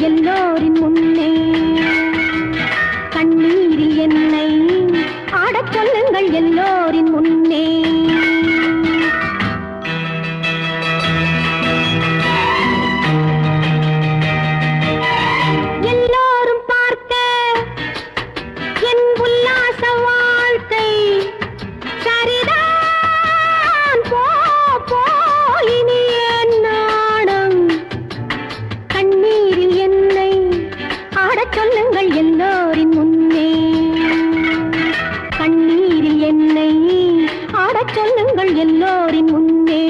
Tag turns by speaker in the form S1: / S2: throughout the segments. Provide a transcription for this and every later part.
S1: எல்லோரின் முன்னே. கண்ணீரில் என்னை ஆடச் சொல்லுங்கள் எல்லோரின் முன்னே. എല്ലോരിൻ മുന്നേ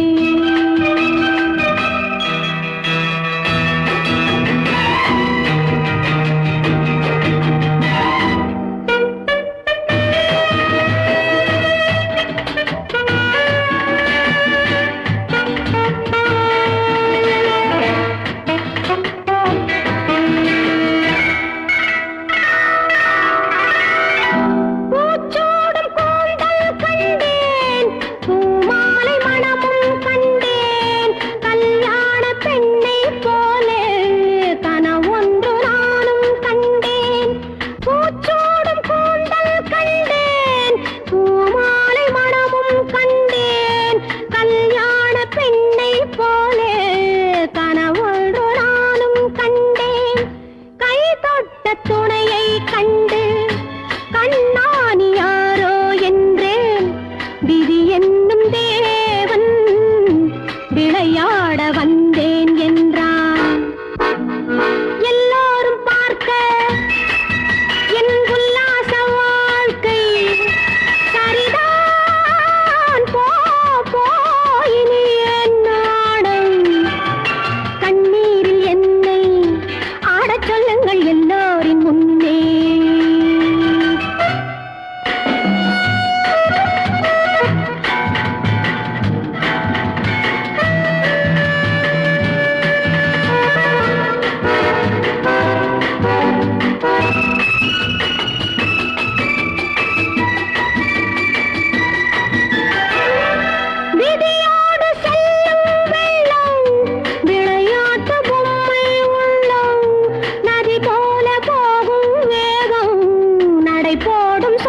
S1: ஓடும்